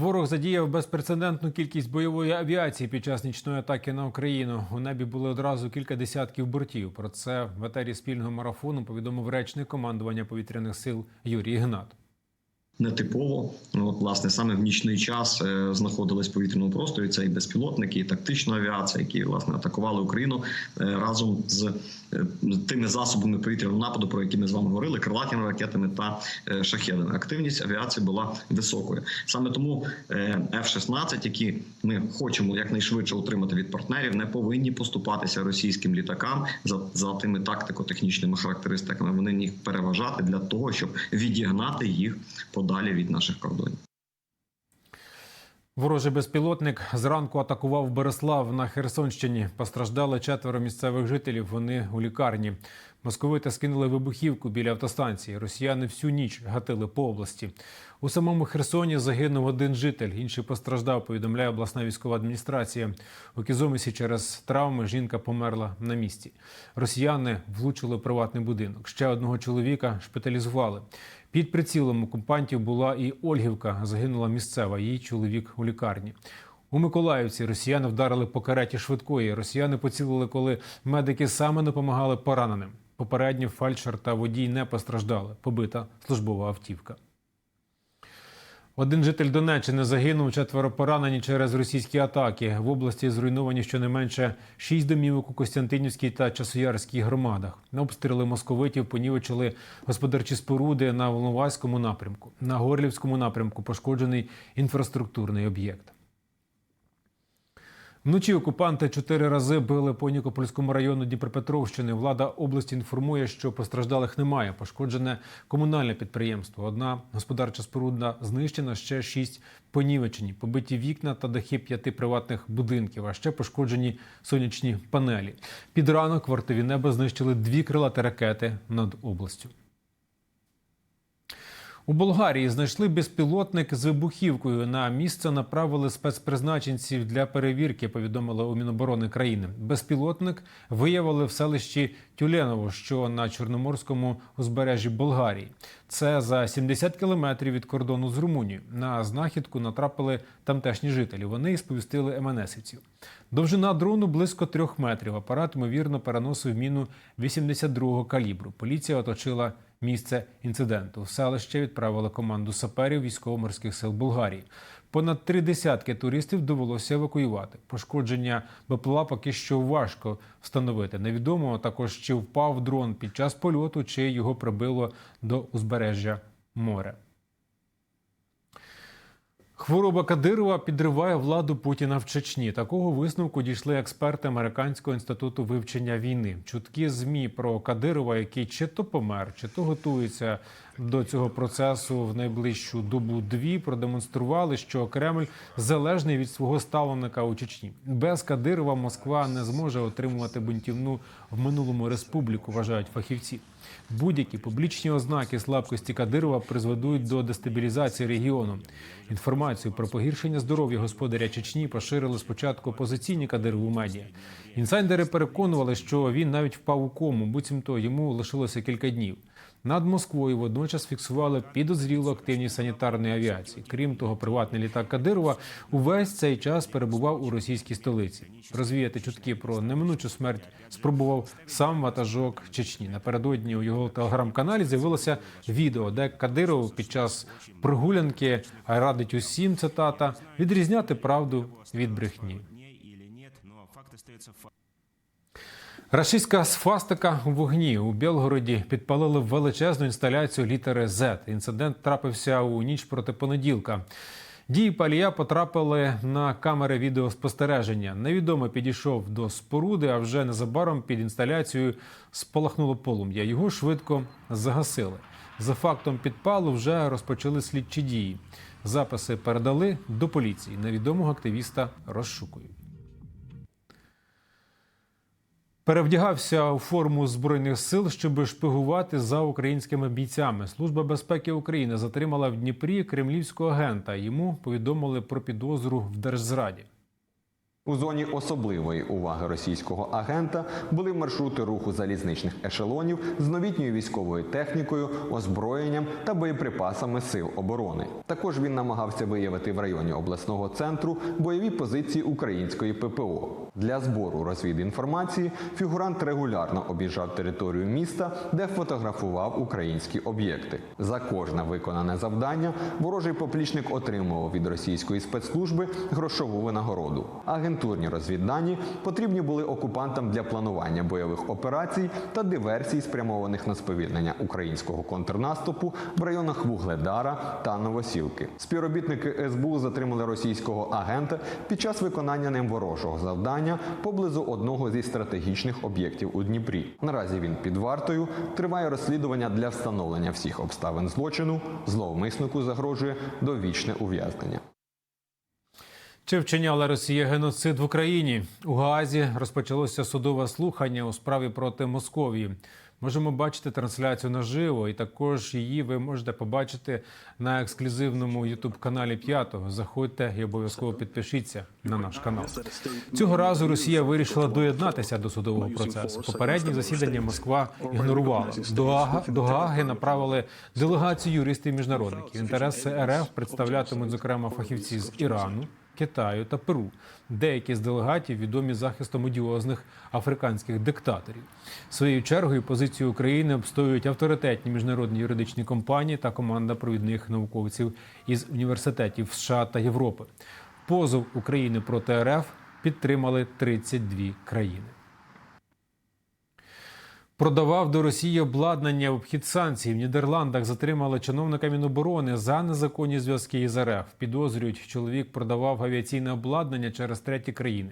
Ворог задіяв безпрецедентну кількість бойової авіації під час нічної атаки на Україну. У небі були одразу кілька десятків бортів. Про це в етері спільного марафону повідомив речник командування повітряних сил Юрій Гнат. Нетипово, ну власне саме в нічний час е, знаходились в повітряному просторі. Це і безпілотники, і тактична авіація, які власне атакували Україну е, разом з е, тими засобами повітряного нападу, про які ми з вами говорили, крилатими ракетами та шахедами. Активність авіації була високою. Саме тому е, F-16, які ми хочемо якнайшвидше отримати від партнерів, не повинні поступатися російським літакам за, за тими тактико-технічними характеристиками. Вони їх переважати для того, щоб відігнати їх подалі від наших кордонів. Ворожий безпілотник зранку атакував Береслав на Херсонщині. Постраждали четверо місцевих жителів. Вони у лікарні. Московити скинули вибухівку біля автостанції. Росіяни всю ніч гатили по області. У самому Херсоні загинув один житель. Інший постраждав. Повідомляє обласна військова адміністрація. У Кізомісі через травми жінка померла на місці. Росіяни влучили приватний будинок. Ще одного чоловіка шпиталізували. Під прицілом окупантів була і Ольгівка. Загинула місцева. Її чоловік у лікарні. У Миколаївці росіяни вдарили по кареті швидкої. Росіяни поцілили, коли медики саме допомагали пораненим. Попередньо фельдшер та водій не постраждали. Побита службова автівка. Один житель Донеччини загинув, четверо поранені через російські атаки. В області зруйновані щонайменше шість домівок у Костянтинівській та Часоярській громадах. Обстріли московитів понівечили господарчі споруди на Волноваському напрямку. На Горлівському напрямку пошкоджений інфраструктурний об'єкт. Вночі окупанти чотири рази били по Нікопольському району Дніпропетровщини. Влада області інформує, що постраждалих немає. Пошкоджене комунальне підприємство. Одна господарча споруда знищена, ще шість понівечені, побиті вікна та дахи п'яти приватних будинків, а ще пошкоджені сонячні панелі. Під ранок вартові неба знищили дві крилаті ракети над областю. У Болгарії знайшли безпілотник з вибухівкою. На місце направили спецпризначенців для перевірки. Повідомили у Міноборони країни. Безпілотник виявили в селищі Тюленово, що на чорноморському узбережжі Болгарії. Це за 70 кілометрів від кордону з Румунією. На знахідку натрапили тамтешні жителі. Вони сповістили МНСівців. Довжина дрону близько трьох метрів. Апарат ймовірно переносив міну 82-го калібру. Поліція оточила місце інциденту. В селище відправили команду саперів військово-морських сил Болгарії. Понад три десятки туристів довелося евакуювати. Пошкодження БПЛА поки що важко встановити. Невідомо також, чи впав дрон під час польоту, чи його прибило до узбережжя моря. Хвороба Кадирова підриває владу Путіна в Чечні. Такого висновку дійшли експерти Американського інституту вивчення війни. Чутки змі про Кадирова, який чи то помер, чи то готується до цього процесу в найближчу добу дві, продемонстрували, що Кремль залежний від свого ставленика у Чечні. Без Кадирова Москва не зможе отримувати бунтівну в минулому республіку. Вважають фахівці. Будь-які публічні ознаки слабкості Кадирова призведуть до дестабілізації регіону. Інформацію про погіршення здоров'я господаря Чечні поширили спочатку опозиційні Кадирову медіа. Інсайдери переконували, що він навіть впав у кому, буцімто йому лишилося кілька днів. Над Москвою водночас фіксували підозрілу активність санітарної авіації. Крім того, приватний літак Кадирова увесь цей час перебував у російській столиці. Розвіяти чутки про неминучу смерть спробував сам ватажок Чечні. Напередодні у його телеграм-каналі з'явилося відео, де Кадиров під час прогулянки радить усім цитата відрізняти правду від брехні. Рашистська свастика у вогні у Білгороді підпалили величезну інсталяцію літери Z. Інцидент трапився у ніч проти понеділка. Дії палія потрапили на камери відеоспостереження. Невідомо підійшов до споруди, а вже незабаром під інсталяцією спалахнуло полум'я. Його швидко загасили. За фактом підпалу вже розпочали слідчі дії. Записи передали до поліції. Невідомого активіста розшукують. Перевдягався у форму збройних сил, щоб шпигувати за українськими бійцями. Служба безпеки України затримала в Дніпрі кремлівського агента. Йому повідомили про підозру в держзраді. У зоні особливої уваги російського агента були маршрути руху залізничних ешелонів з новітньою військовою технікою, озброєнням та боєприпасами сил оборони. Також він намагався виявити в районі обласного центру бойові позиції української ППО. Для збору розвідінформації фігурант регулярно об'їжджав територію міста, де фотографував українські об'єкти. За кожне виконане завдання ворожий поплічник отримував від російської спецслужби грошову винагороду. Агентурні розвіддані потрібні були окупантам для планування бойових операцій та диверсій, спрямованих на сповільнення українського контрнаступу в районах Вугледара та Новосілки. Співробітники СБУ затримали російського агента під час виконання ним ворожого завдання поблизу одного зі стратегічних об'єктів у Дніпрі. Наразі він під вартою триває розслідування для встановлення всіх обставин злочину. Зловмиснику загрожує довічне ув'язнення. Чи вчиняла Росія геноцид в Україні? У Гаазі розпочалося судове слухання у справі проти Московії. Можемо бачити трансляцію наживо, і також її ви можете побачити на ексклюзивному ютуб каналі П'ятого. Заходьте і обов'язково підпишіться на наш канал. Цього разу Росія вирішила доєднатися до судового процесу. Попередні засідання Москва ігнорувала. До Ага до Гааги направили делегацію юристів міжнародників. Інтереси РФ представлятимуть зокрема фахівці з Ірану. Китаю та Перу. Деякі з делегатів відомі захистом одіозних африканських диктаторів. Своєю чергою позицію України обстоюють авторитетні міжнародні юридичні компанії та команда провідних науковців із університетів США та Європи. Позов України проти РФ підтримали 32 країни. Продавав до Росії обладнання в обхід санкцій. В Нідерландах затримали чиновника Міноборони за незаконні зв'язки із РФ. Підозрюють, чоловік продавав авіаційне обладнання через треті країни.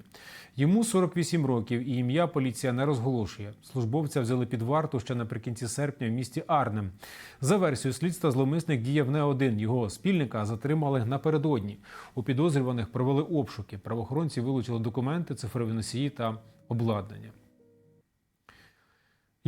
Йому 48 років і ім'я поліція не розголошує. Службовця взяли під варту ще наприкінці серпня в місті Арнем. За версією слідства, зловмисник діяв не один. Його спільника затримали напередодні. У підозрюваних провели обшуки. Правоохоронці вилучили документи, цифрові носії та обладнання.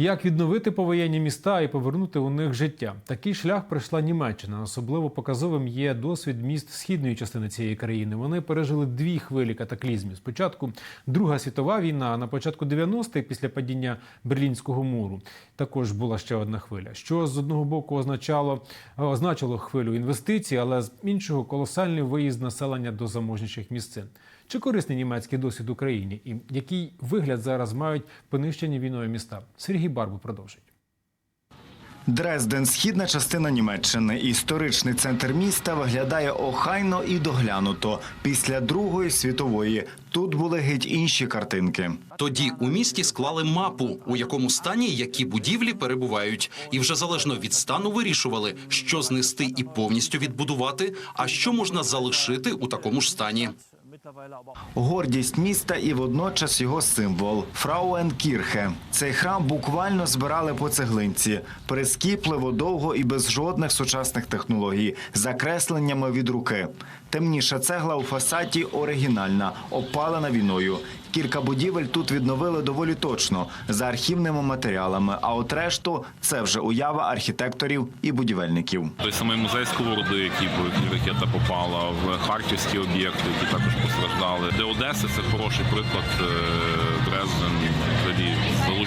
Як відновити повоєнні міста і повернути у них життя? Такий шлях пройшла Німеччина. Особливо показовим є досвід міст східної частини цієї країни. Вони пережили дві хвилі катаклізмів. Спочатку Друга світова війна, а на початку 90-х, після падіння Берлінського муру, також була ще одна хвиля. Що з одного боку означало означало хвилю інвестицій, але з іншого колосальний виїзд населення до заможніших місцин. Чи корисний німецький досвід Україні? І який вигляд зараз мають понищені війною міста? Сергій Барбу продовжить. Дрезден, східна частина Німеччини, історичний центр міста виглядає охайно і доглянуто. Після Другої світової тут були геть інші картинки. Тоді у місті склали мапу, у якому стані які будівлі перебувають, і вже залежно від стану вирішували, що знести і повністю відбудувати, а що можна залишити у такому ж стані. Гордість міста і водночас його символ Фрауенкірхе. Цей храм буквально збирали по цеглинці, прискіпливо, довго і без жодних сучасних технологій, закресленнями від руки. Темніша цегла у фасаді оригінальна, опалена війною. Кілька будівель тут відновили доволі точно за архівними матеріалами. А от решту це вже уява архітекторів і будівельників. Той самий музей сковороди, який ракета попала, в харківські об'єкти, які також постраждали. Для Одеси це хороший приклад. е, Дрезден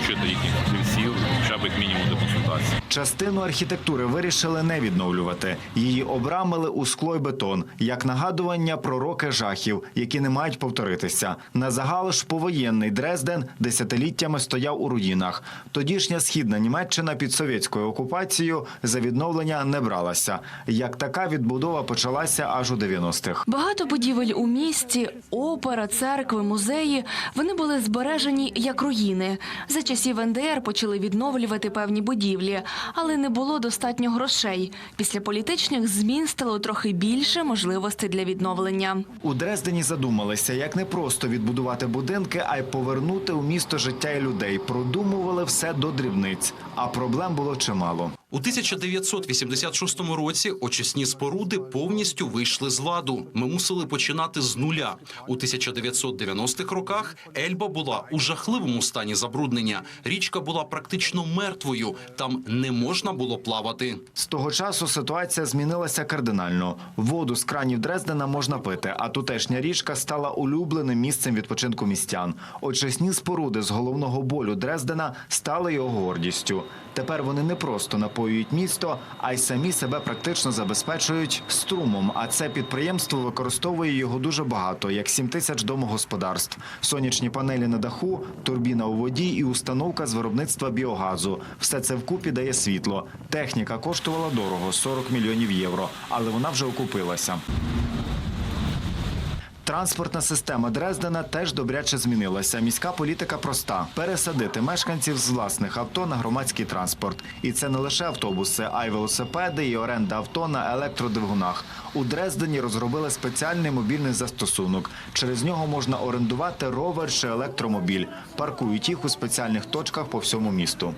залучити їхніх фахівців, хоча б як мінімум для консультацій. Частину архітектури вирішили не відновлювати. Її обрамили у скло й бетон, як нагадування про роки жахів, які не мають повторитися. На загал ж повоєнний Дрезден десятиліттями стояв у руїнах. Тодішня східна Німеччина під совєтською окупацією за відновлення не бралася. Як така відбудова почалася аж у 90-х. Багато будівель у місті, опера, церкви, музеї. Вони були збережені як руїни. За часів НДР почали відновлювати певні будівлі, але не було достатньо грошей. Після політичних змін стало трохи більше можливостей для відновлення. У Дрездені задумалися, як не просто відбудувати будинки, а й повернути у місто життя і людей. Продумували все до дрібниць, а проблем було чимало. У 1986 році очисні споруди повністю вийшли з ладу. Ми мусили починати з нуля. У 1990-х роках Ельба була у жахливому стані забруднення. Річка була практично мертвою. Там не можна було плавати. З того часу ситуація змінилася кардинально. Воду з кранів Дрездена можна пити, а тутешня річка стала улюбленим місцем відпочинку містян. Очисні споруди з головного болю Дрездена стали його гордістю. Тепер вони не просто напоюють місто, а й самі себе практично забезпечують струмом. А це підприємство використовує його дуже багато, як 7 тисяч домогосподарств, сонячні панелі на даху, турбіна у воді і установка з виробництва біогазу. Все це вкупі дає світло. Техніка коштувала дорого 40 мільйонів євро, але вона вже окупилася. Транспортна система Дрездена теж добряче змінилася. Міська політика проста: пересадити мешканців з власних авто на громадський транспорт. І це не лише автобуси, а й велосипеди і оренда авто на електродвигунах. У Дрездені розробили спеціальний мобільний застосунок. Через нього можна орендувати ровер чи електромобіль. Паркують їх у спеціальних точках по всьому місту.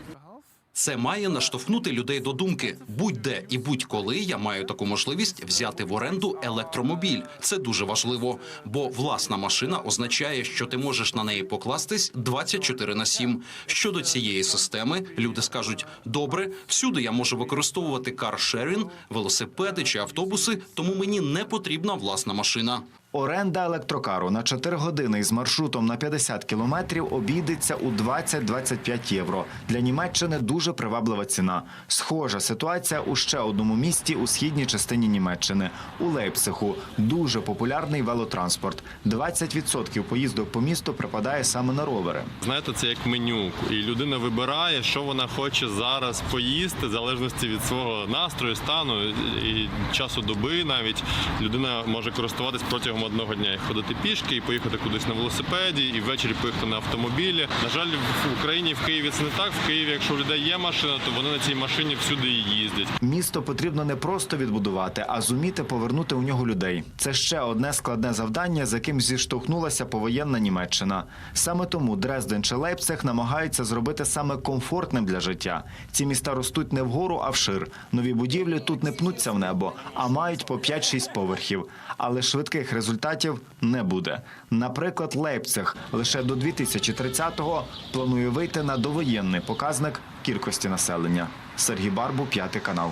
Це має наштовхнути людей до думки: будь-де і будь-коли я маю таку можливість взяти в оренду електромобіль. Це дуже важливо, бо власна машина означає, що ти можеш на неї покластись 24 на 7. Щодо цієї системи, люди скажуть: добре, всюди я можу використовувати каршерінг, велосипеди чи автобуси, тому мені не потрібна власна машина. Оренда електрокару на 4 години із маршрутом на 50 кілометрів обійдеться у 20-25 євро. Для Німеччини дуже приваблива ціна. Схожа ситуація у ще одному місті у східній частині Німеччини. У Лейпциху дуже популярний велотранспорт. 20% поїздок по місту припадає саме на ровери. Знаєте, це як меню, і людина вибирає, що вона хоче зараз поїсти, в залежності від свого настрою, стану і часу доби. Навіть людина може користуватись протягом одного дня і ходити пішки, і поїхати кудись на велосипеді, і ввечері поїхати на автомобілі. На жаль, в Україні в Києві це не так. В Києві, якщо у людей є машина, то вони на цій машині всюди і їздять. Місто потрібно не просто відбудувати, а зуміти повернути у нього людей. Це ще одне складне завдання, з яким зіштовхнулася повоєнна Німеччина. Саме тому Дрезден чи Лейпциг намагаються зробити саме комфортним для життя. Ці міста ростуть не вгору, а вшир. Нові будівлі тут не пнуться в небо, а мають по 5-6 поверхів. Але швидких результатів не буде. Наприклад, Лейпциг лише до 2030-го планує вийти на довоєнний показник кількості населення. Сергій Барбу, п'ятий канал.